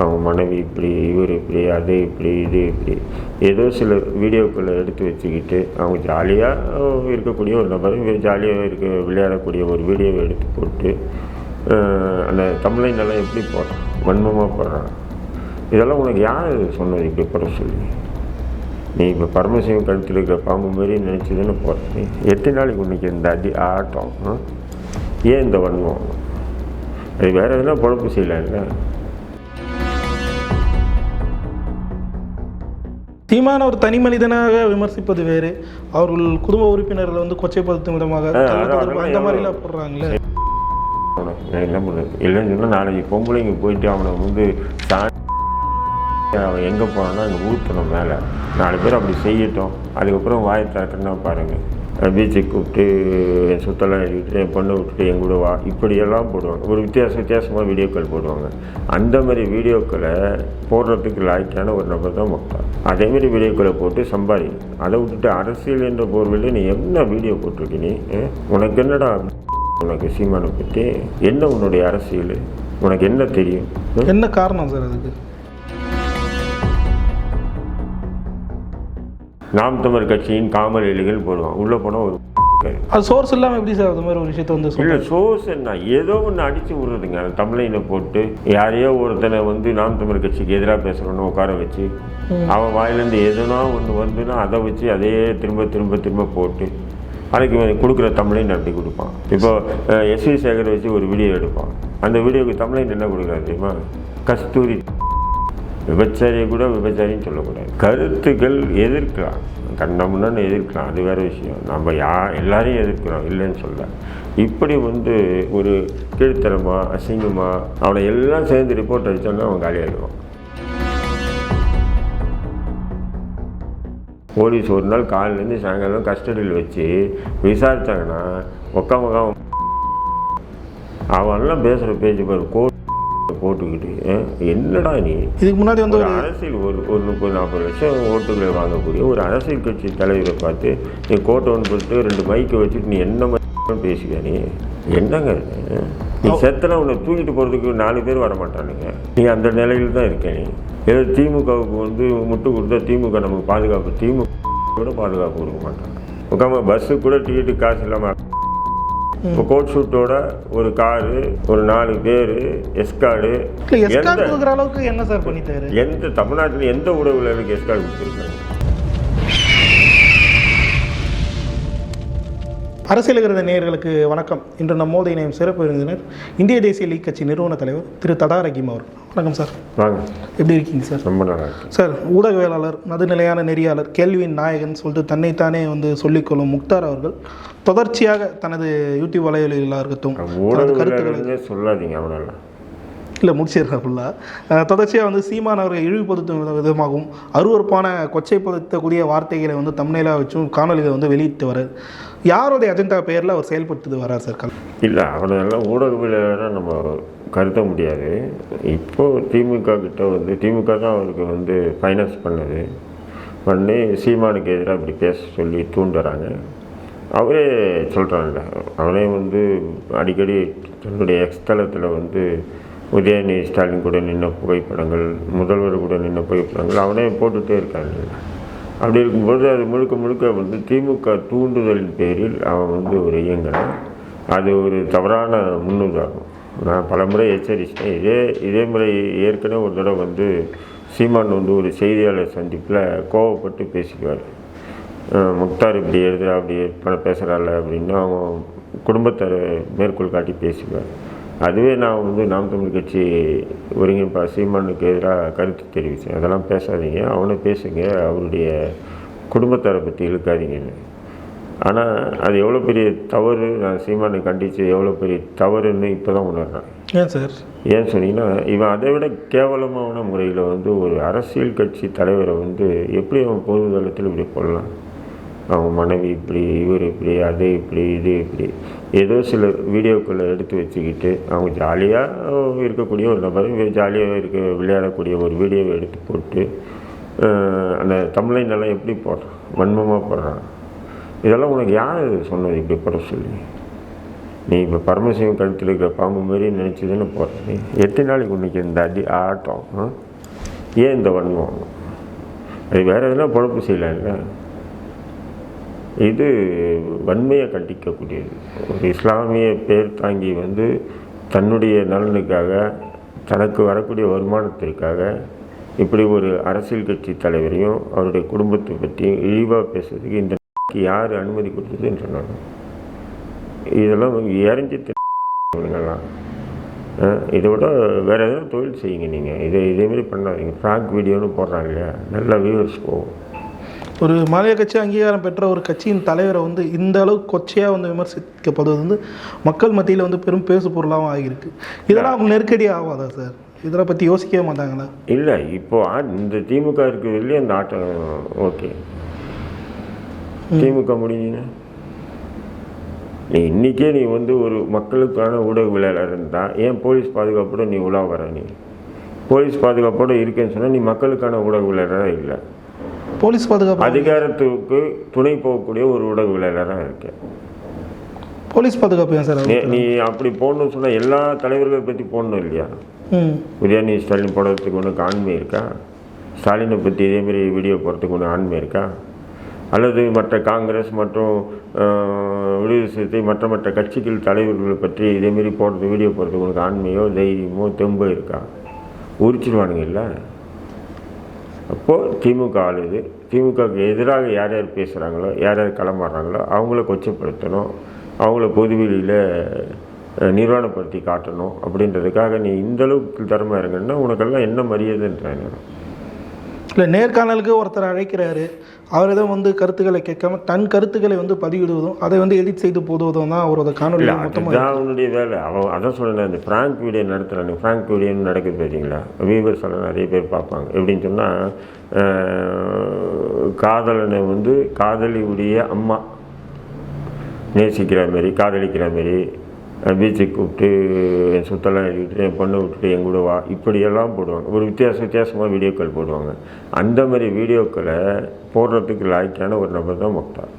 அவங்க மனைவி இப்படி இவர் இப்படி அது இப்படி இது இப்படி. ஏதோ சில வீடியோக்களை எடுத்து வச்சுக்கிட்டு அவங்க ஜாலியாக இருக்கக்கூடிய ஒரு நபர் ஜாலியாக இருக்க விளையாடக்கூடிய ஒரு வீடியோவை எடுத்து போட்டு அந்த தமிழ்லைன் எல்லாம் எப்படி போடுறான்? வன்மமாக போடுறான். இதெல்லாம் உனக்கு யார் சொன்னது இப்படி போட சொல்லி? நீ இப்போ பரமசிவம் கழுத்தில் இருக்கிற பாம்பு மாரி நினச்சதுன்னு போடுறேன் போடுற எத்தனை நாளைக்கு உனக்கு இந்த அடி ஆட்டம் ஏன் இந்த வன்மம்? அது வேறு எதுனா பொழப்பு செய்யலாம்ல. சீமான ஒரு தனி மனிதனாக விமர்சிப்பது வேறு. அவர்கள் குடும்ப உறுப்பினர்களை வந்து கொச்சைப்படுத்தும் விதமாக அந்த மாதிரிலாம் போடுறாங்களே. என்ன பண்ணுறது இல்லைன்னு சொன்னால் நாளைக்கு பொம்பளைங்க போயிட்டு அவனை வந்து அவன் எங்கே போனான்னா அங்கே ஊற்றணும் மேலே. நாலு பேர் அப்படி செய்யட்டும். அதுக்கப்புறம் வாயை திறக்கணும்னா பாருங்கள் பீச்சை கூப்பிட்டு என் சுத்தெல்லாம் எழுதிட்டு என் பொண்ணை விட்டுட்டு என் கூட வா. இப்படியெல்லாம் போடுவாங்க. ஒரு வித்தியாச வித்தியாசமாக வீடியோக்கள் போடுவாங்க. அந்த மாதிரி வீடியோக்களை போடுறதுக்கு லாய்க்கான ஒரு நபர் தான் முக்தா அதேமாரி வீடியோக்களை போட்டு சம்பாதி. அதை விட்டுட்டு அரசியல் என்ற போர்வையில் நீ என்ன வீடியோ போட்டிருக்க உனக்கு என்னடா உனக்கு சீமானை பற்றி என்ன உன்னுடைய அரசியல்? உனக்கு என்ன தெரியும்? என்ன காரணம் சார் அதுக்கு? நாம் தமிழ் கட்சியின் காமல் எலிகள் போடுவான் உள்ளே போனால் ஒரு அது சோர்ஸ் இல்லாமல் எப்படி சார் அந்த மாதிரி ஒரு விஷயத்த வந்து இல்லை சோர்ஸ் என்ன? ஏதோ ஒன்று அடித்து விடுறதுங்க. அந்த தமிழைனை போட்டு யாரையோ ஒருத்தனை வந்து நாம் தமிழ் கட்சிக்கு எதிராக பேசுகிறோன்னு உட்கார வச்சு அவன் வாயிலேருந்து எதுனா ஒன்று வந்துன்னா அதை வச்சு அதே திரும்ப திரும்ப திரும்ப போட்டு அதுக்கு இவன் கொடுக்குற தமிழைன் அப்படி கொடுப்பான். இப்போ எஸ்வி சேகர் வச்சு ஒரு வீடியோ எடுப்பான். அந்த வீடியோக்கு தமிழைன் என்ன கொடுக்குறாரு தெரியுமா? கஸ்தூரி விபச்சாரியை கூட விபச்சாரின்னு சொல்லக்கூடாது. கருத்துக்கள் எதிர்க்கலாம். கண்டம்னு எதிர்க்கலாம். அது வேற விஷயம். நம்ம யா எல்லாரையும் எதிர்க்கிறோம். இல்லைன்னு சொல்ல. இப்படி வந்து ஒரு கீழ்த்தரமா அசிங்கமா அவனை எல்லாம் சேர்ந்து ரிப்போர்ட் அடித்தோன்னா அவன் காலியாகிடுவான் போலீஸ் ஒரு நாள் காலிலேருந்து சாயங்காலம் கஸ்டடியில் வச்சு விசாரித்தாங்கன்னா ஒக்கா முக்கா அவன்லாம் பேசுகிற பேச்சு பாரு. கோட் போட்டுக்கிட்டு என்னடா நீ? இதுக்கு முன்னாடி வந்து ஒரு அரசியல் ஒரு ஒரு முப்பது நாற்பது லட்சம் ஓட்டுகளை வாங்கக்கூடிய ஒரு அரசியல் கட்சி தலைவரை பார்த்து நீ கோட்டை ஒன்று போட்டு ரெண்டு மைக்கை வச்சுட்டு நீ என்ன மாதிரி பேசுவியா நீ? என்னங்க? நீ செத்தனா உன்னை தூக்கிட்டு போகிறதுக்கு நாலு பேர் வர மாட்டானுங்க நீ அந்த நிலையில் தான் இருக்க நீ. ஏதோ திமுகவுக்கு வந்து முட்டு கொடுத்தா திமுக நமக்கு பாதுகாப்பு திமுக கூட பாதுகாப்பு கொடுக்க மாட்டாங்க. உட்காம பஸ்ஸு கூட டிக்கெட்டு காசு இல்லாமல் இப்போ கோட் ஷூட்டோட ஒரு காரு ஒரு நாலு பேர் எஸ்கார்டு இல்லை எஸ்கார் கொடுக்குற அளவுக்கு என்ன சார் பண்ணிட்டாரு? எந்த தமிழ்நாட்டில் எந்த உறவுல எனக்கு எஸ்கார்டு கொடுத்துருக்காங்க அரசியல் இருக்கிற நேயர்களுக்கு வணக்கம். இன்று நம்மோடு இணையும் சிறப்பு விருந்தினர் இந்திய தேசிய லீக் கட்சி நிறுவன தலைவர் திரு தடா ரஹீம் அவர் வணக்கம் சார். வாங்க. எப்படி இருக்கீங்க சார்? ரொம்ப நல்லா சார் ஊடகவியலாளர் நடுநிலையான நெறியாளர் கேள்வியின் நாயகன் சொல்லிட்டு தன்னைத்தானே வந்து சொல்லிக்கொள்ளும் முக்தார் அவர்கள் தொடர்ச்சியாக தனது யூடியூப் வலைவலிகளாக இருக்கட்டும் கருத்துக்களை சொல்லாதீங்க அவனெல்லாம் இல்லை முடிச்சிடுறேன் ஃபுல்லாக தொடர்ச்சியாக வந்து சீமான் அவர்கள் இழிவுபடுத்தும் வித- விதமாகவும் அருவறுப்பான கொச்சைப்படுத்தக்கூடிய வார்த்தைகளை வந்து தமிழிலாக வச்சும் காணொலிகளை வந்து வெளியிட்டு வரார் யாருடைய அஜெண்டா பெயரில் அவர் செயல்படுத்தி வரார் சார் இல்லை அவனெல்லாம் ஊடகவியலாளராக நம்ம கருத முடியாது. இப்போ திமுக கிட்ட வந்து திமுக தான் அவருக்கு வந்து ஃபைனான்ஸ் பண்ணுது. பண்ணி சீமானுக்கு எதிராக இப்படி பேச சொல்லி தூண்டுறாங்க. அவரே சொல்கிறாங்க அவரே வந்து அடிக்கடி தன்னுடைய எக்ஸ்தலத்தில் வந்து உதயநிதி ஸ்டாலின் கூட நின்ன புகைப்படங்கள் முதல்வர் கூட நின்ன புகைப்படங்கள் அவனே போட்டுகிட்டே இருக்காங்க. அப்படி இருக்கும்போது அது முழுக்க முழுக்க வந்து திமுக தூண்டுதலின் பேரில் அவன் வந்து ஒரு இயங்கினான் அது ஒரு தவறான முன்னுதாரணம். நான் பலமுறை எச்சரித்தேன் இதே இதே முறை ஏற்கனவே ஒரு தடவை வந்து சீமான் வந்து ஒரு செய்தியாளர் சந்திப்பில் கோவப்பட்டு பேசிக்குவார். முக்தார் இப்படி எழுதுறா அப்படி பணம் பேசுகிறாள் அப்படின்னு அவன் குடும்பத்தை மேற்கோள் காட்டி பேசிக்குவார். அதுவே நான் வந்து நாம் தமிழ் கட்சி ஒருங்கிணைப்பா சீமானுக்கு எதிராக கருத்து தெரிவித்தேன். அதெல்லாம் பேசாதீங்க அவனை பேசுங்க அவருடைய குடும்பத்தாரை பற்றி இழுக்காதீங்கன்னு. ஆனால் அது எவ்வளோ பெரிய தவறு? நான் சீமானை கண்டித்து எவ்வளோ பெரிய தவறுன்னு இப்போ தான் உணர்றேன். ஏன் சார்? ஏன் சொன்னீங்கன்னா இவன் அதை விட கேவலமான முறையில் வந்து ஒரு அரசியல் கட்சி தலைவரை வந்து எப்படி அவன் பொது தளத்தில் இப்படி போடலாம் அவங்க மனைவி இப்படி இவர் இப்படி அது இப்படி இது இப்படி. ஏதோ சில வீடியோக்களை எடுத்து வச்சுக்கிட்டு அவங்க ஜாலியாக இருக்கக்கூடிய ஒரு நபர் ஜாலியாக இருக்க விளையாடக்கூடிய ஒரு வீடியோவை எடுத்து போட்டு அந்த தமிழைன் எல்லாம் எப்படி போடுறான்? வன்மமாக போடுறான். இதெல்லாம் உனக்கு யார் சொன்னது? இப்படி போட சொல்லி. நீ இப்போ பரமசிவம் கழுத்தில் இருக்கிற பாம்பு மாரி நினச்சிதுன்னு போகிறது எத்தனை நாளைக்கு உனக்கு இந்த அடி ஆட்டம் ஏன் இந்த வன்மம்? அது வேறு எதுனா பொழப்பு செய்யலாம்ல? இது வன்மையை கண்டிக்கக்கூடியது. ஒரு இஸ்லாமிய பேர் தாங்கி வந்து தன்னுடைய நலனுக்காக தனக்கு வரக்கூடிய வருமானத்திற்காக இப்படி ஒரு அரசியல் கட்சி தலைவரையும் அவருடைய குடும்பத்தை பற்றியும் இழிவாக பேசுறதுக்கு இந்த யார் அனுமதி கொடுத்ததுன்னு சொன்னாங்க. இதெல்லாம் இறஞ்சி இவங்கெல்லாம் இதை விட வேறு எதாவது தொழில் செய்யுங்க நீங்கள் இதை இதேமாரி பண்ணாதீங்க. ஃப்ராங்க் வீடியோன்னு போடுறாங்க இல்லையா நல்லா வியூவர்ஸ் போகும். ஒரு மாநில கட்சி அங்கீகாரம் பெற்ற ஒரு கட்சியின் தலைவரை வந்து இந்த அளவுக்கு கொச்சையாக வந்து விமர்சிக்கப்படுவது வந்து மக்கள் மத்தியில் வந்து பெரும் பேசு பொருளாகவும் ஆகியிருக்கு. இதெல்லாம் அவங்க நெருக்கடி ஆகாதா சார்? இதெல்லாம் பற்றி யோசிக்கவே மாட்டாங்களா? இல்லை இப்போ இந்த திமுக இருக்கிறதுலேயே அந்த ஆட்டம் ஓகே. திமுக முடிஞ்சுன்னா நீ இன்றைக்கே நீ வந்து ஒரு மக்களுக்கான ஊடகவியலாளர் இருந்தால் ஏன் போலீஸ் பாதுகாப்போட நீ உலா வர நீ? போலீஸ் பாதுகாப்போட இருக்கேன்னு சொன்னால் நீ மக்களுக்கான ஊடகவியலாளராக இல்லை? போலீஸ் பாதுகாப்பு அதிகாரத்துக்கு துணை போகக்கூடிய ஒரு ஊடகவியலாளராக இருக்கேன் போலீஸ் பாதுகாப்பு ஏன் சார் நீ அப்படி போடணும்னு சொன்னால் எல்லா தலைவர்களை பற்றி போடணும் இல்லையா? உதயநிதி ஸ்டாலின் போடுறதுக்கு ஒன்று ஆண்மை இருக்கா? ஸ்டாலினை பற்றி இதேமாரி வீடியோ போடுறதுக்கு ஒன்று ஆண்மை இருக்கா? அல்லது மற்ற காங்கிரஸ் மற்றும் விடுதலை சிறுத்தை மற்ற மற்ற கட்சிகள் தலைவர்களை பற்றி இதேமாரி போடுறது வீடியோ போடுறது உனக்கு ஆண்மையோ தைரியமோ தெம்போ இருக்கா? உரிச்சிடுவானுங்க இல்லை? அப்போது திமுக ஆளுது. திமுகவுக்கு எதிராக யார் யார் பேசுகிறாங்களோ யார் யார் கிளம்புறாங்களோ அவங்கள கொச்சப்படுத்தணும். அவங்கள பொதுவெளியில் நிர்வாணப்படுத்தி காட்டணும். அப்படின்றதுக்காக நீ இந்த அளவுக்கு திறமை இருங்கன்னா உனக்கெல்லாம் என்ன மரியாதைன்றாங்க இல்லை நேர்காணலுக்கு ஒருத்தர் அழைக்கிறாரு அவரிடம் வந்து கருத்துக்களை கேட்காம தன் கருத்துக்களை வந்து பதிவிடுவதும் அதை வந்து எடிட் செய்து போடுவதும் தான் அவரோட காணொலி மொத்தமாக அவனுடைய வேலை. அவன் அதான் சொல்கிறேன் இந்த ஃப்ராங்க் வீடியோ நடத்துகிறானு ஃப்ராங்க் வீடியோன்னு நடக்குது பார்த்தீங்களா வியூவர்ஸ் எல்லாம் நிறைய பேர் பார்ப்பாங்க. எப்படின்னு சொன்னால் காதலனை வந்து காதலியுடைய அம்மா நேசிக்கிற மாதிரி காதலிக்கிற மாதிரி பீச்சுக்கு கூப்பிட்டு என் சுத்தெல்லாம் எழுதிட்டு என் பொண்ணை விட்டுட்டு என் கூட வா. இப்படியெல்லாம் போடுவாங்க. ஒரு வித்தியாச வித்தியாசமாக வீடியோக்கள் போடுவாங்க. அந்த மாதிரி வீடியோக்களை போடுறதுக்கு லாய்க்கான ஒரு நபர் தான் முக்தார்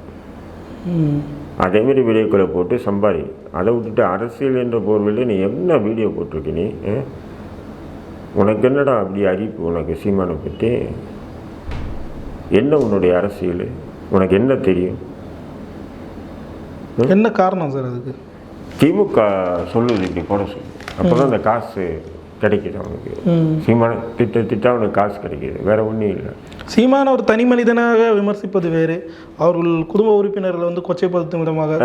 அதேமாரி வீடியோக்களை போட்டு சம்பாதி அதை விட்டுட்டு அரசியல் என்ற போர்வையில் நீ என்ன வீடியோ போட்டிருக்க நீ? ஆ? உனக்கு என்னடா அப்படி அறிப்பு உனக்கு சீமானை பற்றி என்ன உன்னுடைய அரசியல்? உனக்கு என்ன தெரியும்? என்ன காரணம் சார் அதுக்கு? திமுக சொல்லுது இப்படி போட சொல்லு. அப்போ தான் அந்த காசு கிடைக்குது அவனுக்கு. சீமான திட்ட திட்ட அவனுக்கு காசு கிடைக்குது. வேற ஒன்றும் இல்லை. சீமான ஒரு தனி மனிதனாக விமர்சிப்பது வேறு. அவர்கள் குடும்ப உறுப்பினர்களை வந்து கொச்சைப்படுத்தும் விதமாக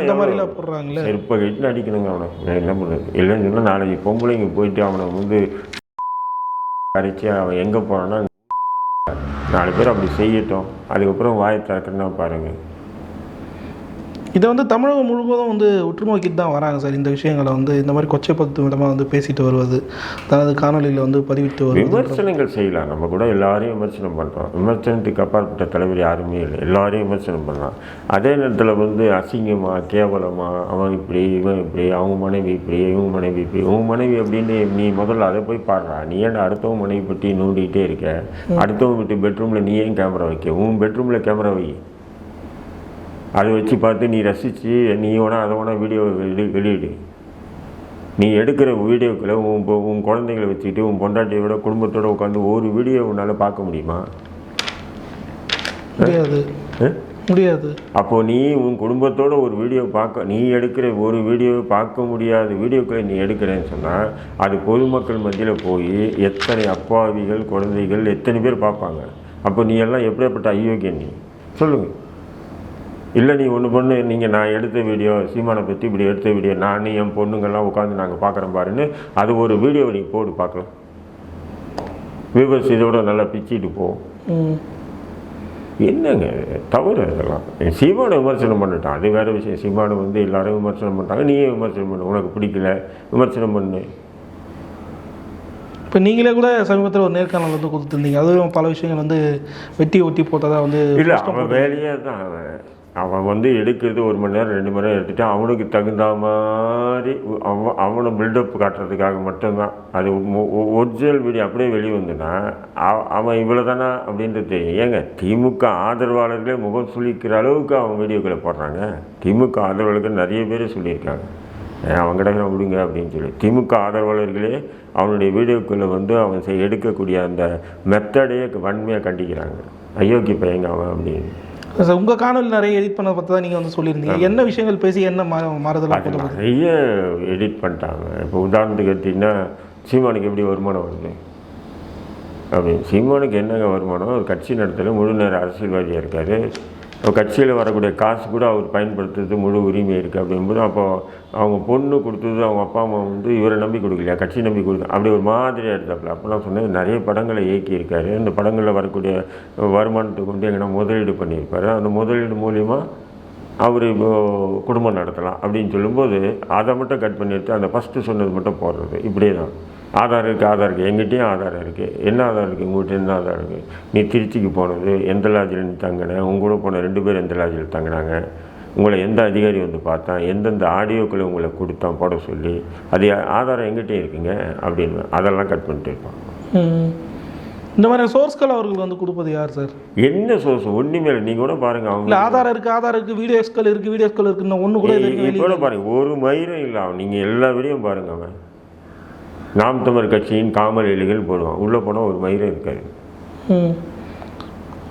அந்த மாதிரிலாம் போடுறாங்களே. செருப்பை கட்டின்னு அடிக்கணுங்க அவனை. நான் என்ன பண்ணுறது இல்லைன்னு சொன்னால் நாளைக்கு பொம்பளைங்க போயிட்டு அவனை வந்து அரைச்சி அவன் எங்கே போகிறான்னா நாலு பேர் அப்படி செய்யட்டும். அதுக்கப்புறம் வாயை திறக்கிறனா பாருங்க. இதை வந்து தமிழகம் முழுவதும் வந்து உற்று நோக்கிட்டு தான் வராங்க சார். இந்த விஷயங்களை வந்து இந்த மாதிரி கொச்சைப்படுத்தும் விதமாக வந்து பேசிட்டு வருவது தனது காணொலியில் வந்து பதிவிட்டு வருவது. விமர்சனங்கள் செய்யலாம். நம்ம கூட எல்லாரையும் விமர்சனம் பண்ணுறோம் விமர்சனத்துக்கு அப்பாற்பட்ட தலைவர் யாருமே இல்லை. எல்லாரையும் விமர்சனம் பண்ணலாம் அதே நேரத்தில் வந்து அசிங்கமா கேவலமா அவன் இப்படி இவன் இப்படி அவங்க மனைவி இப்படி இவங்க மனைவி இப்படி உன் மனைவி அப்படின்னு நீ முதல்ல அதை போய் பாடுறா. நீ ஏன்டா அடுத்தவங்க மனைவி பற்றி நோண்டிக்கிட்டே இருக்க? அடுத்தவங்க வீட்டு பெட்ரூமில் நீ ஏன் கேமரா வைக்க? உன் பெட்ரூமில் கேமரா வை. அதை வச்சு பார்த்து நீ ரசித்து நீ வேணா அதை வேணா வீடியோ வெளி வெளியிடு. நீ எடுக்கிற வீடியோக்களை உன் உன் குழந்தைங்களை வச்சுக்கிட்டு உன் பொண்டாட்டியோட குடும்பத்தோட உட்காந்து ஒரு வீடியோ உன்னால் பார்க்க முடியுமா? முடியாது? முடியாது. அப்போ நீ உன் குடும்பத்தோட ஒரு வீடியோ பார்க்க நீ எடுக்கிற ஒரு வீடியோவை பார்க்க முடியாத வீடியோக்களை நீ எடுக்கிறேன்னு சொன்னால் அது பொதுமக்கள் மத்தியில் போய் எத்தனை அப்பாவிகள் குழந்தைகள் எத்தனை பேர் பார்ப்பாங்க? அப்போ நீ எல்லாம் எப்படியாப்பட்ட அயோக்கியன் நீ? சொல்லுங்கள் இல்லை நீ ஒன்று பொண்ணு. நீங்கள் நான் எடுத்த வீடியோ சீமானை பற்றி இப்படி எடுத்த வீடியோ நான் என் பொண்ணுங்கெல்லாம் உட்காந்து நாங்கள் பார்க்குறோம் பாருன்னு அது ஒரு வீடியோவை நீ போடு பார்க்கலாம். வியூவர்ஸ் இதோட நல்லா பிச்சிட்டு போ. ம். என்னங்க தவறு அதெல்லாம். சீமானை விமர்சனம் பண்ணிட்டான். அது வேற விஷயம். சீமானை வந்து எல்லாரும் விமர்சனம் பண்ணிட்டாங்க நீயே விமர்சனம் பண்ணு? உனக்கு பிடிக்கல. விமர்சனம் பண்ணு. இப்போ நீங்களே கூட சமீபத்தில் ஒரு நேர்காணல் வந்து கொடுத்துருந்தீங்க. அதுவும் பல விஷயங்கள் வந்து வெட்டி ஒட்டி போட்டதாக வந்து இல்லை அவன் வேலையே தான் அவன் அவன் வந்து எடுக்கிறது ஒரு மணி நேரம் ரெண்டு மணி நேரம் எடுத்துட்டு அவனுக்கு தகுந்த மாதிரி அவன் அவனை பில்டப் காட்டுறதுக்காக மட்டும்தான். அது ஒரிஜினல் வீடியோ அப்படியே வெளியே வந்துன்னா அவ- அவன் இவ்வளோ தானா அப்படின்றது தெரியும் ஏங்க திமுக ஆதரவாளர்களே முகம் சுளிக்கிற அளவுக்கு அவன் வீடியோக்களை போடுறாங்க. திமுக ஆதரவாளர்கள் நிறைய பேர் சொல்லியிருக்காங்க. ஏன் அவன் கிடக்கிற விடுங்க அப்படின்னு சொல்லி. திமுக ஆதரவாளர்களே அவனுடைய வீடியோக்களை வந்து அவன் எடுக்கக்கூடிய அந்த மெத்தடையே வன்மையாக கண்டிக்கிறாங்க. அயோக்கிய பையங்க அவன் அப்படின்னு. சார் உங்கள் காணொலி நிறைய எடிட் பண்ண பற்றி தான் நீங்கள் வந்து சொல்லியிருந்தீங்க. என்ன விஷயங்கள் பேசி என்ன மா மாறுதல் அது நிறைய எடிட் பண்ணிட்டாங்க. இப்போ உதாரணத்துக்கு எடுத்தீங்கன்னா சீமானுக்கு எப்படி வருமானம் வருது? அப்படி சீமானுக்கு என்னங்க வருமானம்? ஒரு கட்சி நடத்தல முழு நேர அரசியல்வாதியாக இருக்காரு. இப்போ கட்சியில் வரக்கூடிய காசு கூட அவர் பயன்படுத்துறது முழு உரிமை இருக்குது அப்படிங்கும்போது அப்போ அவங்க பொண்ணு கொடுத்தது அவங்க அப்பா அம்மா வந்து இவரை நம்பி கொடுக்கலையா? கட்சி நம்பி கொடுக்க அப்படி ஒரு மாதிரியாக எடுத்தாப்புல. அப்போலாம் சொன்னது நிறைய படங்களை இயக்கியிருக்காரு. அந்த படங்களில் வரக்கூடிய வருமானத்தை கொண்டு எங்கன்னா முதலீடு பண்ணியிருப்பாரு. அந்த முதலீடு மூலிமா அவர் இப்போ குடும்பம் நடத்தலாம் அப்படின்னு சொல்லும்போது அதை மட்டும் கட் பண்ணிட்டு அந்த ஃபஸ்ட்டு சொன்னது மட்டும் போடுறது. இப்படியே தான். ஆதார் இருக்குது ஆதார் இருக்குது எங்கிட்டயும் ஆதாரம் இருக்குது என்ன ஆதாரம் இருக்குது உங்கள்கிட்ட என்ன ஆதாரம் இருக்குது நீ திருச்சிக்கு போனது எந்த லாட்ஜில் நீ தங்கின? உங்க கூட போன ரெண்டு பேர் எந்த லாட்ஜில் தங்கினாங்க? உங்களை எந்த அதிகாரி வந்து பார்த்தான்? எந்தெந்த ஆடியோக்களை உங்களை கொடுத்தான்? போட சொல்லி அது ஆதாரம் எங்கிட்டயும் இருக்குங்க அப்படின்னு அதெல்லாம் கட் பண்ணிட்டு இருப்பான். இந்த மாதிரி சோர்ஸ்கள் அவர்கள் வந்து கொடுப்பது யார் சார் என்ன சோர்ஸ் ஒன்றுமே இல்லை. நீங்கள் கூட பாருங்கள் அவங்க ஆதாரம் இருக்குது ஆதாரம் இருக்குது வீடியோஸ்கள் இருக்குது வீடியோஸ்கள் இருக்குன்னு ஒன்று கூட கூட பாருங்க ஒரு மயிரும் இல்லை அவன் நீங்கள் எல்லா வீடியும் பாருங்க அவன். நாம் தமிழ் கட்சியின் காமல் எலிகள் போடுவான் உள்ளே போனால் ஒரு மயிரும் இருக்காது. ம்.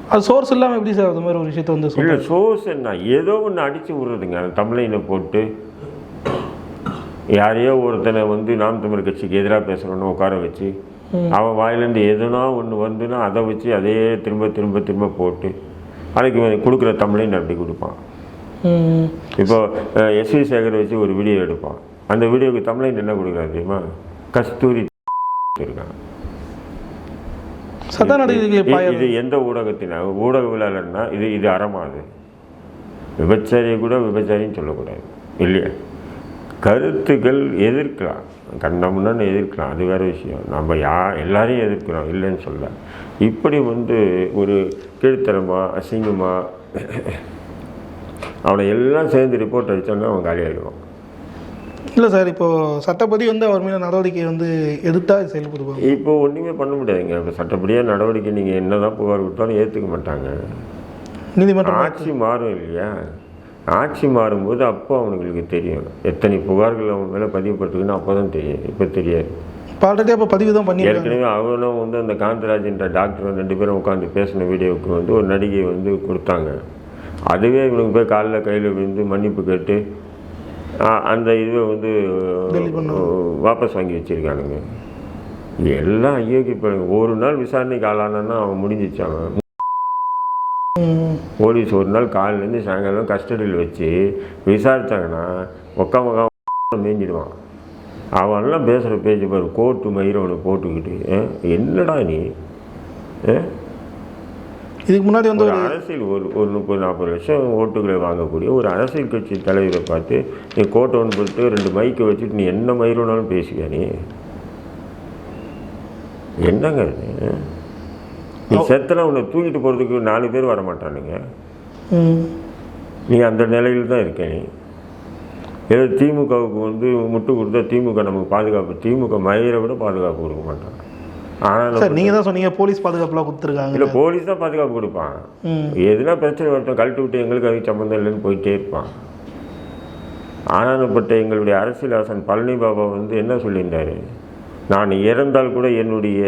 அது சோர்ஸ் இல்லாமல் எப்படி சார் அது மாதிரி ஒரு விஷயத்தை வந்து இல்லை சோர்ஸ் என்ன? ஏதோ ஒன்று அடித்து விட்றதுங்க. அந்த தமிழைனை போட்டு யாரையோ ஒருத்தனை வந்து நாம் தமிழ் கட்சிக்கு எதிராக பேசுகிறோன்னு உட்கார வச்சு அவன் வாயிலேருந்து எதுனா ஒன்று வந்துன்னா அதை வச்சு அதே திரும்ப திரும்ப திரும்ப போட்டு அதுக்கு கொடுக்குற தமிழையும் அப்படி கொடுப்பான். இப்போ எஸ்வி சேகர் வச்சு ஒரு வீடியோ எடுப்பான். அந்த வீடியோக்கு தமிழில் என்ன கொடுக்குறாரு தெரியுமா? கஸ்தூரி நடவடிக்கை இது- எந்த ஊடகத்தின ஊடகவியலாளர்னா இது இது அறமாது. விபச்சாரியை கூட விபச்சாரின்னு சொல்லக்கூடாது. இல்லையா? கருத்துக்கள் எதிர்க்கலாம். கண்டமுன்னு எதிர்க்கலாம். அது வேற விஷயம். நம்ம யா எல்லாரையும் எதிர்க்கிறோம். இல்லைன்னு சொல்ல. இப்படி வந்து ஒரு கீழ்த்தரமா அசிங்கமா அவனை எல்லாம் சேர்ந்து ரிப்போர்ட் அடித்தோன்னா அவன் காலியாகிடுவான் இல்லை சார் இப்போ சட்டப்படி வந்து அவர் மீது நடவடிக்கை வந்து எடுத்தா செயல்படுவாங்க இப்போ ஒன்றுமே பண்ண முடியாதுங்க. இப்போ சட்டப்படியாக நடவடிக்கை நீங்கள் என்ன தான் புகார் கொடுத்தாலும் ஏற்றுக்க மாட்டாங்க. நீதிமன்றம் ஆட்சி மாறும் இல்லையா? ஆட்சி மாறும்போது அப்போ அவனுங்களுக்கு தெரியும். எத்தனை புகார்கள் அவன் மேலே பதிவுப்பட்டிருக்குன்னு அப்போ தான் தெரியும். இப்போ தெரியாது. ஆல்ரெடி அப்போ பதிவு தான் பண்ணியிருக்காங்க. ஏற்கனவே அவனும் வந்து அந்த காந்தராஜ்ன்ற டாக்டர் ரெண்டு பேரும் உட்காந்து பேசின வீடியோவுக்கு வந்து ஒரு நடிகை வந்து கொடுத்தாங்க. அதுவே இவனுக்கு போய் காலில் கையில் விழுந்து மன்னிப்பு கேட்டு அந்த இதுவை வந்து. வாபஸ் வாங்கி வச்சிருக்கானுங்க எல்லாம் ஐயோக்கி பாருங்க ஒரு நாள் விசாரணைக்கு ஆளானா அவன் முடிஞ்சிச்சு அவன் ம். போலீஸ் ஒரு நாள் காலையிலேருந்து சாயங்காலம் கஸ்டடியில் வச்சு விசாரிச்சாங்கன்னா ஒக்கா மொக்கா மேய்ஞ்சிடுவான் அவன்லாம் பேசுகிற பேச்சு பாரு கோட்டு மயிரை அவனை போட்டுக்கிட்டு என்னடா நீ? இதுக்கு முன்னாடி வந்து ஒரு அரசியல் ஒரு ஒரு முப்பது நாற்பது லட்சம் ஓட்டுகளை வாங்கக்கூடிய ஒரு அரசியல் கட்சி தலைவரை பார்த்து நீ கோட்டை ஒன்று போட்டு ரெண்டு மைக்கை வச்சுட்டு நீ என்ன மயிர் வேணாலும் பேசுவியா நீ? என்னங்க நீ செத்தனா உன்னை தூக்கிட்டு போகிறதுக்கு நாலு பேர் வர மாட்டானுங்க. நீ அந்த நிலையில் தான் இருக்க நீ. ஏதோ திமுகவுக்கு வந்து முட்டு கொடுத்தா திமுக நமக்கு பாதுகாப்பு திமுக மயிரை விட பாதுகாப்பு கொடுக்க மாட்டான். ஆனால் சார் நீங்கள் தான் சொன்னீங்க போலீஸ் பாதுகாப்புலாம் கொடுத்துருக்காங்க. இல்லை போலீஸ் தான் பாதுகாப்பு கொடுப்பான். எதுனா பிரச்சனை வரட்டும் கழட்டி விட்டு எங்களுக்கு அதுக்கு சம்மந்தம் இல்லைன்னு போயிட்டே இருப்பான். ஆனானப்பட்ட எங்களுடைய அரசியலாசன் பழனி பாபா வந்து என்ன சொல்லியிருந்தாரு? நான் இறந்தால் கூட என்னுடைய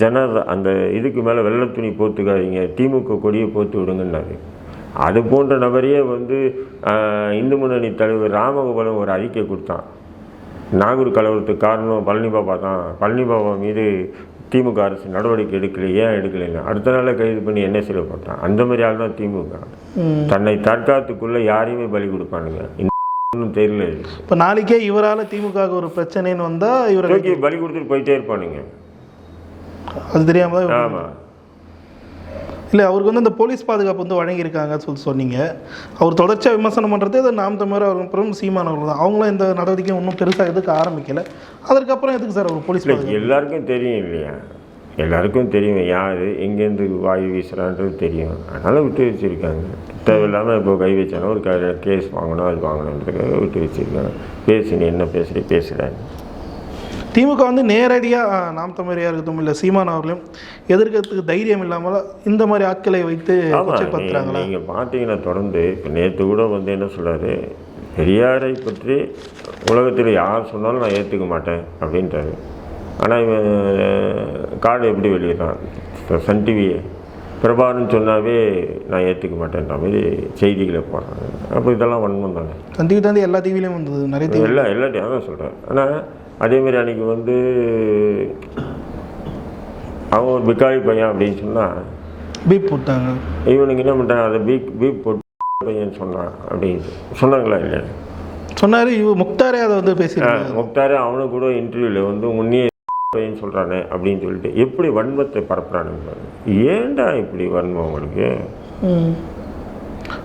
ஜன அந்த இதுக்கு மேலே வெள்ளை துணி போத்துக்காதீங்க திமுக கொடியை போத்து விடுங்கன்னாரு. அது போன்ற நபரையே வந்து இந்து முன்னணி தலைவர் ராமகோபாலம் ஒரு அறிக்கை கொடுத்தான். நாகூர் கலவரத்துக்கு காரணம் பழனி பாபா தான். பழனி பாபா மீது திமுக அரசு நடவடிக்கை எடுக்கல ஏன் எடுக்கலைன்னு. அடுத்த நாளே கைது பண்ணி என்ன சிலை போட்டான்? அந்த மாதிரி ஆள் தான் திமுக. தன்னை தற்காத்துக்குள்ள யாரையுமே பலி கொடுப்பானுங்க. இன்னும் தெரியல. இப்போ நாளைக்கே இவரால் திமுக ஒரு பிரச்சனைன்னு வந்தால் இவரை பலி கொடுத்துட்டு போயிட்டே இருப்பானுங்க. அது தெரியாம தான் இவர் ஆமா. இல்லை அவருக்கு வந்து அந்த போலீஸ் பாதுகாப்பு வந்து வழங்கியிருக்காங்கன்னு சொல்லி சொன்னீங்க. அவர் தொடர்ச்சியாக விமர்சனம் பண்ணுறது அது நாம் தமிழர் அவர் அப்புறம் சீமான் அவர்கள் தான். அவங்களும் இந்த நடவடிக்கை ஒன்றும் பெருசாக எதுக்கு ஆரம்பிக்கல. அதற்கப்புறம் எதுக்கு சார் அவர் போலீஸ் எல்லாருக்கும் தெரியும் இல்லையா? எல்லாருக்கும் தெரியும். யார் எங்கேருந்து வாயு வீசுறான்றது தெரியும். அதனால் விட்டு வச்சுருக்காங்க. தேவையில்லாமல் இப்போ கை வச்சானோ ஒரு கேஸ் வாங்கணும் அது வாங்கணுன்றதுக்காக விட்டு வச்சிருக்காங்க. பேசு நீ என்ன பேசுறீ பேசுகிறேன் திமுக வந்து நேரடியாக நாம் தமிழரையாக இருக்கட்டும் இல்லை சீமான் அவர்களையும் எதிர்க்கிறதுக்கு தைரியம் இல்லாமல் இந்த மாதிரி ஆட்களை வைத்து ஆமாம் நீங்கள் பார்த்தீங்கன்னா தொடர்ந்து இப்போ நேற்று கூட வந்து என்ன சொல்றாரு? பெரியாரை பற்றி உலகத்தில் யார் சொன்னாலும் நான் ஏற்றுக்க மாட்டேன் அப்படின்றாரு ஆனால் இவன் கார்டு எப்படி வெளியிடறான்? சன் டிவியை. பிரபாகரன் சொன்னாவே நான் ஏற்றுக்க மாட்டேன்ற மாதிரி செய்திகளை போடுறாங்க அப்போ இதெல்லாம் வன்மம் தானே? சந்திக்கு தாண்டி எல்லா டிவிலையும் வந்தது நிறைய டிவி எல்லா எல்லாத்தையும் அதான் சொல்கிறேன் ஆனால் அதேமாரி அன்றைக்கி வந்து அவன் ஒரு பிக்காளி பையன் அப்படின்னு சொன்னால் பீப் போட்டாங்க. இவனுக்கு என்ன பண்ணிட்டாங்க அதை பீக் பீப் போட்டு பையன் சொன்னான் அப்படின்னு. சொன்னாங்களா இல்லையா? சொன்னார் இவ முக்தாரே அதை வந்து பேசியிருக்காங்க முக்தாரே அவனு கூட இன்டர்வியூவில் வந்து முன்னே பையன் சொல்கிறானே அப்படின்னு சொல்லிட்டு எப்படி வன்மத்தை பரப்புறானுங்க. ஏன்டா இப்படி வன்மம் உங்களுக்கு.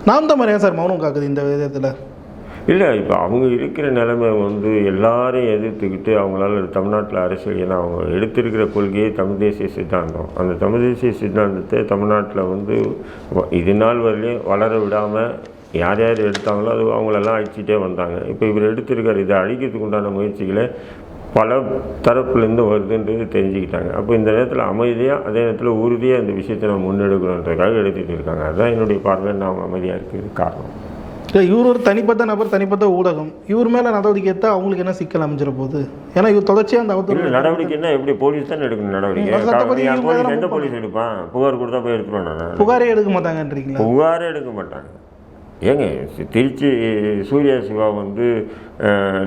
நாம் தமிழ் ஏன் சார் மௌனம் காக்குது இந்த விதத்தில். இல்லை இப்போ அவங்க இருக்கிற நிலைமை வந்து எல்லாரையும் எதிர்த்துக்கிட்டு அவங்களால தமிழ்நாட்டில் அரசியல் ஏன்னா அவங்க எடுத்திருக்கிற கொள்கையே தமிழ் தேசிய சித்தாந்தம். அந்த தமிழ் தேசிய சித்தாந்தத்தை தமிழ்நாட்டில் வந்து இது நாள் வரலையும் வளர விடாமல் யார் யார் எடுத்தாங்களோ அது அவங்களெல்லாம் அழிச்சிட்டே வந்தாங்க. இப்போ இவர் எடுத்திருக்கார் இதை அழிக்கிறதுக்கு உண்டான முயற்சிகளை பல தரப்புலேருந்து வருதுன்றது தெரிஞ்சுக்கிட்டாங்க. அப்போ இந்த நேரத்தில் அமைதியாக அதே நேரத்தில் உறுதியாக இந்த விஷயத்தை நம்ம முன்னெடுக்கணுன்றதுக்காக எடுத்துகிட்டு இருக்காங்க. அதுதான் என்னுடைய பார்வையில் நான் அமைதியாக இருக்கிறது காரணம். இல்லை இவர் ஒரு தனிப்பட்ட நபர் தனிப்பட்ட ஊடகம். இவர் மேலே நடவடிக்கை எடுத்தால் அவங்களுக்கு என்ன சிக்கல் அமைஞ்சிட போகுது? ஏன்னா இவர் தொடர்ச்சியாக அந்த இல்ல அவதூறு நடவடிக்கைன்னா எப்படி போலீஸ் தானே எடுக்கணும் நடவடிக்கை? எந்த. போலீஸ் எடுப்பான்? புகார் கொடுத்தா போய் எடுத்துருவேன் நான் புகாரே எடுக்க மாட்டாங்கன்றீங்களா? புகாரே எடுக்க மாட்டாங்க. ஏங்க திருச்சி சூர்யா சிவா வந்து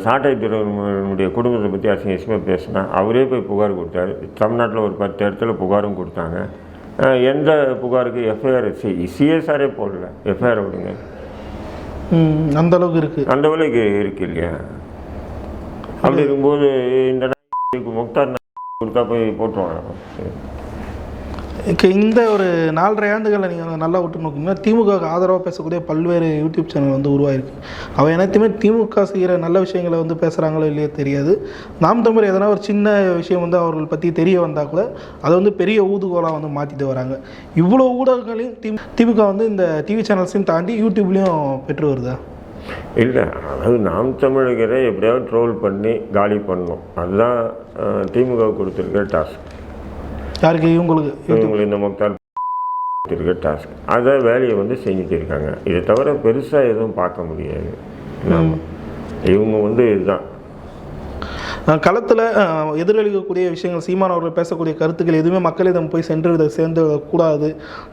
சாட்டை துறையினுடைய குடும்பத்தை பற்றி அசிங்க அசிங்கமாக பேசினா அவரே போய் புகார் கொடுத்தாரு. தமிழ்நாட்டில் ஒரு பத்து இடத்துல புகாரும் கொடுத்தாங்க. எந்த புகாருக்கு எஃப்ஐஆர் சி சிஎஸ்ஆரே போடல. எஃப்ஐஆர் விடுங்க. அந்த அளவுக்கு இருக்கு. அந்த அளவுக்கு இருக்கு இல்லையா? அப்படி இருக்கும்போது இந்த முக்தார் கொடுத்தா போய் போட்டுருவாங்க. இந்த ஒரு நாலரை ஆண்டுகளை நீங்கள் நல்லா விட்டு நோக்கிங்கன்னா திமுகவுக்கு ஆதரவாக பேசக்கூடிய பல்வேறு யூடியூப் சேனல் வந்து உருவாயிருக்கு. அவன் அனைத்துமே திமுக செய்கிற நல்ல விஷயங்களை வந்து பேசுகிறாங்களோ இல்லையோ தெரியாது. நாம் தமிழ் எதனா ஒரு சின்ன விஷயம் வந்து அவர்கள் பற்றி தெரிய வந்தால் கூட அதை வந்து பெரிய ஊதுகோலாக வந்து மாற்றிட்டு வராங்க. இவ்வளோ ஊடகங்களையும் தி திமுக வந்து இந்த டிவி சேனல்ஸையும் தாண்டி யூடியூப்லேயும் பெற்று வருதா? இல்லை அதாவது நாம் தமிழகரை எப்படியாவது ட்ரோல் பண்ணி காலி பண்ணணும். அதுதான் திமுக கொடுத்துருக்க டாஸ்க் யாருக்கு? இவங்களுக்கு முக்தார் கொடுத்துருக்க டாஸ்க் அதை வேலையை வந்து செஞ்சுட்டு இருக்காங்க. இதை தவிர பெருசாக எதுவும் பார்க்க முடியாது. இவங்க வந்து இதுதான். களத்தில் எதிரொலிக்கக்கூடிய விஷயங்கள் சீமான் அவர்கள் பேசக்கூடிய கருத்துக்கள் எதுவுமே மக்களிடம் போய் சென்று சேர்ந்து கூடாது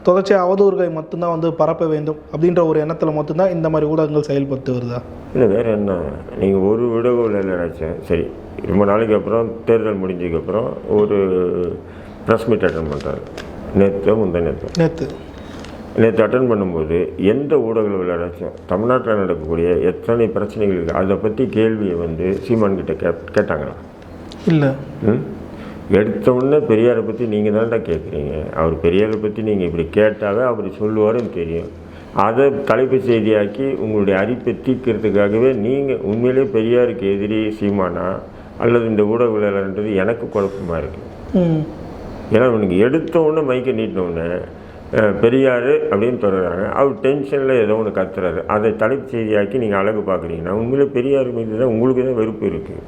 தொடர்ச்சியாக அவதூறுகளை மட்டும்தான் வந்து பரப்ப வேண்டும் அப்படின்ற ஒரு எண்ணத்தில் மட்டும்தான் இந்த மாதிரி ஊடகங்கள் செயல்பட்டு வருதா? இல்லை வேறு என்ன? நீங்கள் ஒரு விடகோவில் நினைச்சேன். சரி ரொம்ப நாளைக்கு அப்புறம் தேர்தல் முடிஞ்சதுக்கப்புறம் ஒரு ப்ரெஸ் மீட் அட்டன் பண்ணுறாரு நேற்று முந்தைய நேற்று நேற்று நேற்று அட்டன் பண்ணும்போது எந்த ஊடகங்கள் விளையாடாச்சும் தமிழ்நாட்டில் நடக்கக்கூடிய எத்தனை பிரச்சனைகள் இருக்குது அதை பற்றி கேள்வியை வந்து சீமான் கிட்ட கே கேட்டாங்களா? இல்லை. ம்? எடுத்த உடனே பெரியாரை பற்றி நீங்கள் தான்டா கேட்குறீங்க அவர் பெரியாரை பற்றி நீங்கள் இப்படி கேட்டாவே அவர் சொல்லுவாருன்னு தெரியும். அதை தலைப்பு செய்தியாக்கி உங்களுடைய அரிப்பை தீர்க்கிறதுக்காகவே நீங்கள் உண்மையிலே பெரியாருக்கு எதிரி சீமானா அல்லது இந்த ஊடகவியலாளர்ன்றது எனக்கு குழப்பமாக இருக்குது ம். ஏன்னா இவனுக்கு எடுத்த உடனே மைக்கை நீட்டின உடனே அஹ், பெரியார் அப்படின்னு தொடர்றாங்க அவர் டென்ஷனில் ஏதோ ஒன்று கத்துறாரு. அதை தலைப்பு செய்தியாக்கி நீங்கள் அழகு பார்க்குறீங்கன்னா உண்மையிலே பெரியார் மீது தான் உங்களுக்கு தான் வெறுப்பு இருக்குது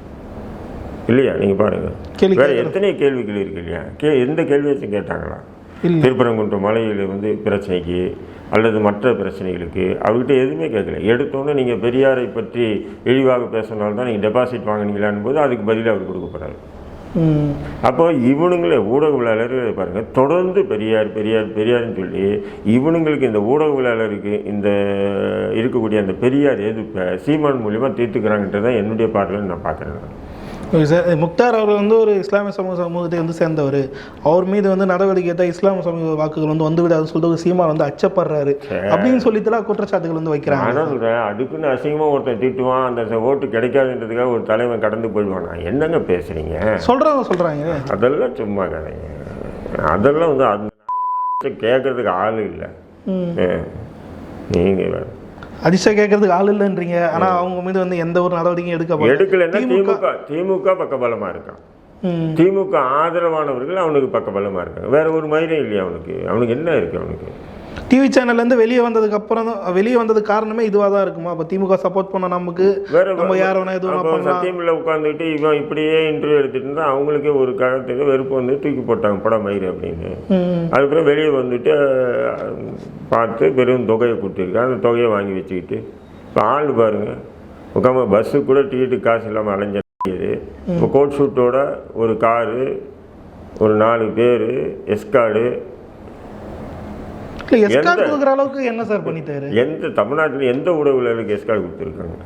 இல்லையா? நீங்கள் பாருங்கள் வேறு எத்தனை கேள்விகள் இருக்கு இல்லையா? கே எந்த கேள்வியாச்சும் கேட்டாங்களா? திருப்பரங்குன்றம் மலையில் வந்து பிரச்சனைக்கு அல்லது மற்ற பிரச்சனைகளுக்கு அவர்கிட்ட எதுவுமே கேட்கல. எடுத்தோன்னே நீங்கள் பெரியாரை பற்றி இழிவாக பேசினால்தான் தான் நீங்கள் டெபாசிட் வாங்கினீங்களான்னு போது அதுக்கு பதிலாக அவர் கொடுக்க போகிறாரு ம் அப்போ இவனுங்களே ஊடகவியலாளர்கள் பாருங்கள் தொடர்ந்து பெரியார் பெரியார் பெரியார்னு சொல்லி இவனுங்களுக்கு இந்த ஊடகவியலாளருக்கு இந்த இருக்கக்கூடிய அந்த பெரியார் எதிர்ப்பை சீமான் மூலியமாக தீர்த்துக்கிறாங்கன்றது தான் என்னுடைய பார்வையில் நான் பார்க்குறேன். ஓகே சார் முக்தார் அவர் வந்து ஒரு இஸ்லாமிய சமூக சமூகத்தை வந்து சேர்ந்தவர். அவர் மீது வந்து நடவடிக்கை எடுத்தால் இஸ்லாமிய சமூக வாக்குகள் வந்து வந்து விடாதுன்னு சொல்லிட்டு சீமான் வந்து அச்சப்படுறாரு. அப்படின்னு சொல்லிட்டுலாம் குற்றச்சாட்டுகள் வந்து வைக்கிறாங்க. ஆனால் சொல்கிறேன் அதுக்குன்னு அசிங்கமாக ஒருத்தன் திட்டுவான் அந்த ஓட்டு கிடைக்காதுன்றதுக்காக ஒரு தலைவன் கடந்து போயிடுவானா. என்னங்க பேசுகிறீங்க சொல்கிறாங்க சொல்கிறாங்க அதெல்லாம் சும்மா கதைங்க அதெல்லாம் வந்து அந்த கேட்கறதுக்கு ஆள் இல்லை. நீங்கள் வேறு அதிர்ஷ்டம் கேட்கறதுக்கு ஆள் இல்லைன்றீங்க. ஆனால் அவங்க மீது வந்து எந்த ஒரு நடவடிக்கையும் எடுக்கப்படல எடுக்கலைன்னா திமுக திமுக பக்கபலமா இருக்கான். திமுக ஆதரவானவர்கள் அவனுக்கு பக்கபலமா இருக்காங்க. வேற ஒரு மயிரும் இல்லையா அவனுக்கு? அவனுக்கு என்ன இருக்கு அவனுக்கு? டிவி சேனல்லேருந்து வெளியே வந்ததுக்கு அப்புறம் வெளியே வந்தது காரணமே இதுவாக தான் இருக்குமா? அப்போ திமுக சப்போர்ட் பண்ண நமக்கு வேற நம்ம யார் வேணா எதுவும் சத்தியமில்ல உட்காந்துக்கிட்டு இவன் இப்படியே இன்டர்வியூ எடுத்துட்டு இருந்தா அவங்களுக்கே ஒரு காலத்துக்கு வெறுப்பு வந்து தூக்கி போட்டாங்க படம் மயிறு அப்படின்னு. அதுக்கப்புறம் வெளியே வந்துட்டு பார்த்து பெரும் தொகையை கொடுத்துருக்கேன் அந்த தொகையை வாங்கி வச்சுக்கிட்டு இப்போ ஆள் பாருங்க. உட்காம பஸ்ஸு கூட டிக்கெட்டு காசு இல்லாமல் அலைஞ்சது இப்போ கோட் ஷூட்டோட ஒரு காரு ஒரு நாலு பேர் எஸ்கார்டு இல்லை எஸ்கார்ட் கொடுக்குற அளவுக்கு என்ன சார் பண்ணிட்டாரு? எந்த தமிழ்நாட்டில் எந்த உறவுகளுக்கு எஸ்கார்டு கொடுத்துருக்காங்க?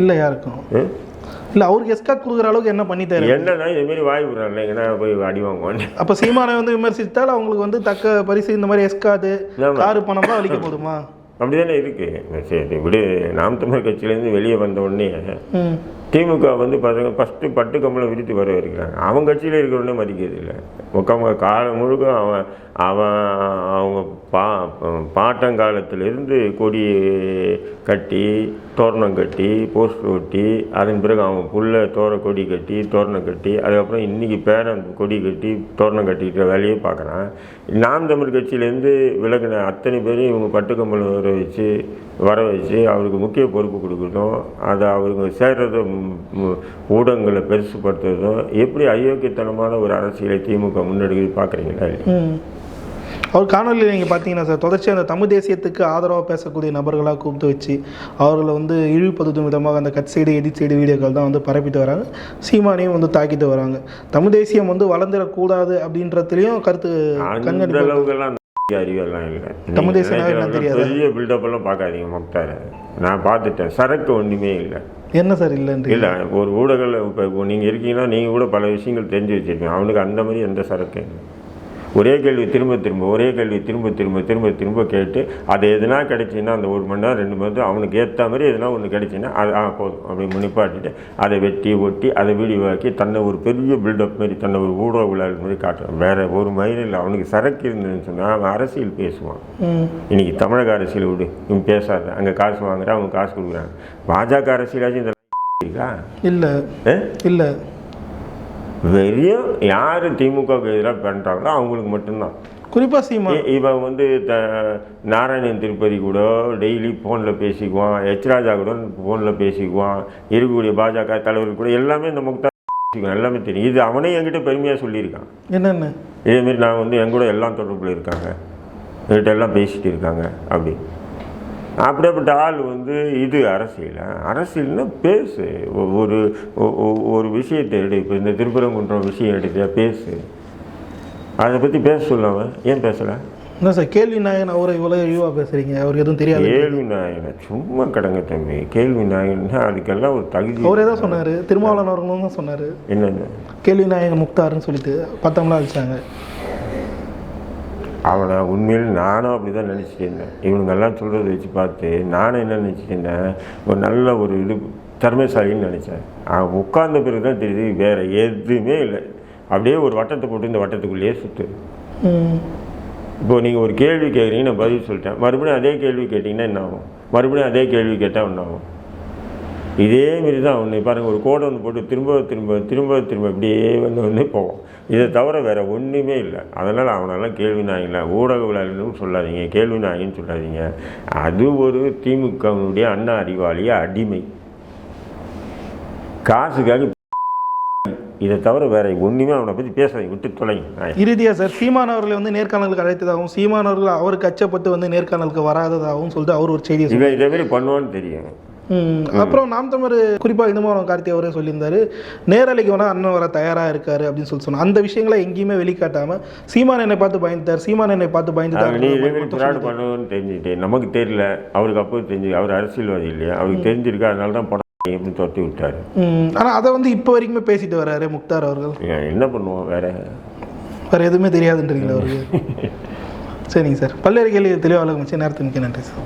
இல்லை யாருக்கும். இல்லை அவருக்கு எஸ்கார்ட் கொடுக்குற அளவுக்கு என்ன பண்ணிட்டாரு? என்னன்னா இதுமாரி வாய் விடுறாங்க எங்கன்னா போய் அடி வாங்குவான்னு. அப்போ சீமானை வந்து விமர்சித்தால் அவங்களுக்கு வந்து தக்க பரிசு இந்த மாதிரி எஸ்கார்டு. காரு பணம்லாம் அளிக்க போதுமா அப்படிதானே இருக்கு. சரி விடு. நாம் தமிழ் கட்சியிலேருந்து வெளியே வந்த உடனே திமுக வந்து பார்த்தீங்க ஃபஸ்ட்டு பட்டு கம்பளம் விரித்து வர இருக்கிறாங்க அவன் கட்சியில் இருக்கிறவனே மதிக்கிறது இல்லை. உட்காம காலம் முழுக்க அவன் அவன் அவங்க பா பாட்டங்காலத்திலிருந்து கொடி கட்டி தோரணம் கட்டி போஸ்டர் ஒட்டி அதன் பிறகு அவன் புள்ள தோர கொடி கட்டி தோரணம் கட்டி அதுக்கப்புறம் இன்றைக்கி பேரன் கொடி கட்டி தோரணம் கட்டிக்கிற வேலையே பார்க்குறான். நாம் தமிழ் கட்சியிலேருந்து விலகின அத்தனை பேரையும் இவங்க பட்டுக்கம்பளம் வர வச்சு வர வச்சு அவருக்கு முக்கிய பொறுப்பு கொடுக்கணும். அதை அவருக்கு சேர்றதும் ஊடகங்களை பெருசுப்படுத்துறதும் எப்படி அயோக்கியத்தனமான ஒரு அரசியலை திமுக முன்னெடுக்கிறது பார்க்குறீங்களா அவர் காணொலியில் நீங்கள் பார்த்தீங்கன்னா சார் தொடர்ச்சி அந்த தமிழ் தேசியத்துக்கு ஆதரவாக பேசக்கூடிய நபர்களாக கூப்பிட்டு வச்சு அவர்களை வந்து இழிவுபடுத்தும் விதமாக அந்த கட் சைடு எடிட் சைடு வீடியோக்கள் தான் வந்து பரப்பிட்டு வராங்க. சீமானையும் வந்து தாக்கிட்டு வராங்க. தமிழ் தேசியம் வந்து வளர்ந்துடக்கூடாது அப்படின்றதுலையும் கருத்து கண்காணிப்பு அறிவெல்லாம் இல்லை. தமிழ் தேசியம்? பெரிய பில்டப் எல்லாம் பார்க்காதீங்க மொத்தம் நான் பார்த்துட்டேன். சரக்கு ஒன்றுமே இல்லை. என்ன சார் இல்லைன்றீங்க? இல்லை ஒரு ஊடகங்கள் இப்போ நீங்கள் இருக்கீங்கன்னா நீங்கள் கூட பல விஷயங்கள் தெரிஞ்சு வச்சுருக்கீங்க அவனுக்கு அந்த மாதிரி எந்த சரக்கு ஒரே கேள்வி திரும்ப திரும்ப ஒரே கேள்வி திரும்ப திரும்ப திரும்ப திரும்ப கேட்டு அது எதுனா கிடைச்சின்னா அந்த ஒரு மணி நேரம் ரெண்டு மணி நேரம் அவனுக்கு ஏற்ற மாதிரி எதுனா ஒன்று கிடைச்சின்னா அது ஆ போதும் அப்படி முனிப்பாட்டிட்டு அதை வெட்டி ஒட்டி அதை வீடியோ ஆக்கி தன்னை ஒரு பெரிய பில்டப் மாதிரி தன்னை ஒரு ஊடக விழாவில் மாதிரி காட்டுறான். வேற ஒரு மயில் இல்லை அவனுக்கு சரக்கு இருந்ததுன்னு சொன்னால் அவன் அரசியல் பேசுவான். ம். இன்னைக்கு தமிழக அரசியல் விடு இவன் பேசாத அங்கே காசு வாங்குறான் அவங்க காசு கொடுக்குறாங்க பாஜக அரசியலாச்சும் இந்த இருக்கா இல்லை? இல்லை. வெறியும் யார் திமுகவுக்கு எதிராக பண்ணுறாங்களோ அவங்களுக்கு மட்டும்தான். குறிப்பாக சீமா. இவன் வந்து த நாராயணன் திருப்பதி கூட டெய்லி ஃபோனில் பேசிக்குவான் எச் ராஜா கூட ஃபோனில் பேசிக்குவான் இருக்கக்கூடிய பாஜக தலைவர்கள் கூட எல்லாமே இந்த முக்தா பேசிக்குவான் எல்லாமே தெரியும். இது அவனே என்கிட்ட பெருமையாக சொல்லியிருக்கான். என்னென்ன? இதேமாரி நான் வந்து என் கூட எல்லாம் தொடர்பில் இருக்காங்க. என்கிட்ட எல்லாம் பேசிட்டு இருக்காங்க அப்படி. அப்படிப்பட்ட ஆள் வந்து இது அரசியல்? அரசியல்னா பேசு. ஒரு ஒரு விஷயத்தை எடு. இப்போ இந்த திருப்பரங்குன்றம் விஷயம் எடுத்து பேசு. அதை பற்றி பேச சொல்லாம ஏன் பேசலை? என்ன சார் கேள்வி நாயகன் அவரை இவ்வளோ இழிவாக பேசுகிறீங்க அவருக்கு எதுவும் தெரியாது. கேள்வி நாயனை சும்மா கடங்க தம்பி. கேள்வி நாயகன்னா அதுக்கெல்லாம் ஒரு தகுதி அவரே தான் சொன்னார். திருமாவளவன் அவர்களும் தான் சொன்னார். என்னென்ன கேள்வி நாயகன் முக்தாருன்னு சொல்லிட்டு பத்தம்லாம் அழிச்சாங்க அவனை உண்மையில் நானும் அப்படி தான் நினச்சிட்டு இருந்தேன் இவனுங்கெல்லாம் சொல்கிறத வச்சு பார்த்து நானும் என்ன நினச்சிட்டு இருந்தேன் ஒரு நல்ல ஒரு இது திறமைசாலின்னு நினச்சேன். அவன் உட்கார்ந்த பிறகு தான் தெரியுது வேறு எதுவுமே இல்லை. அப்படியே ஒரு வட்டத்தை போட்டு இந்த வட்டத்துக்குள்ளேயே சுற்று ம். இப்போ நீங்கள் ஒரு கேள்வி கேட்குறீங்க நான் பதில் சொல்லிட்டேன். மறுபடியும் அதே கேள்வி கேட்டிங்கன்னா என்ன ஆகும்? மறுபடியும் அதே கேள்வி கேட்டால் என்ன ஆகும்? இதே மாரி தான் ஒன்று பாருங்கள் ஒரு கோடை ஒன்று போட்டு திரும்ப திரும்ப திரும்ப திரும்ப இப்படியே வந்து வந்து போவோம். இதை தவிர வேறு ஒன்றுமே இல்லை. அதனால் அவனெல்லாம் கேள்வி நாயங்கள ஊடக விழாவிலும் சொல்லாதீங்க கேள்வி நாயின்னு சொல்லாதீங்க. அது ஒரு திமுகவினுடைய அண்ணா அறிவாளிய அடிமை. காசுக்காக இதை தவிர வேற ஒன்றுமே அவனை பற்றி பேசாதீங்க விட்டு தொலைங்க. நாய் இறுதியா சார் சீமான் அவர்களை வந்து நேர்காணலுக்கு அழைத்ததாகவும் சீமான் அவர்கள் அவருக்கு அச்சப்பட்டு வந்து நேர்காணலுக்கு வராததாகவும் சொல்லிட்டு அவர் ஒரு. இவன் இதே மாதிரி பண்ணுவான்னு தெரியும். அப்புறம் நாம் தமிழ் குறிப்பாக இந்துமாவரம் கார்த்தி அவரே சொல்லியிருந்தாரு நேரலைக்கு வேணால் அண்ணன் வர தயாராக இருக்காரு அப்படின்னு சொல்லி சொன்னார். அந்த விஷயங்களை எங்கேயுமே வெளிக்காட்டாம சீமான் என்னை பார்த்து பயந்துட்டார் சீமான் என்னை பார்த்து பயந்துட்டார் தெரிஞ்சுட்டு நமக்கு தெரியல அவருக்கு அப்போ தெரிஞ்சு அவர் அரசியல்வாதி இல்லையா? அவருக்கு தெரிஞ்சிருக்கு அதனால தான் படம் எப்படின்னு தொட்டி விட்டாரு. ஆனால் அதை வந்து இப்போ வரைக்குமே பேசிட்டு வர்றாரு முக்தார் அவர்கள். என்ன பண்ணுவோம் வேற? வேறு எதுவுமே தெரியாதுன்றீங்களா அவருக்கு சரிங்க சார். பல்வேறு கேள்வி தெளிவாக நேரத்துக்கு நன்றி சார்.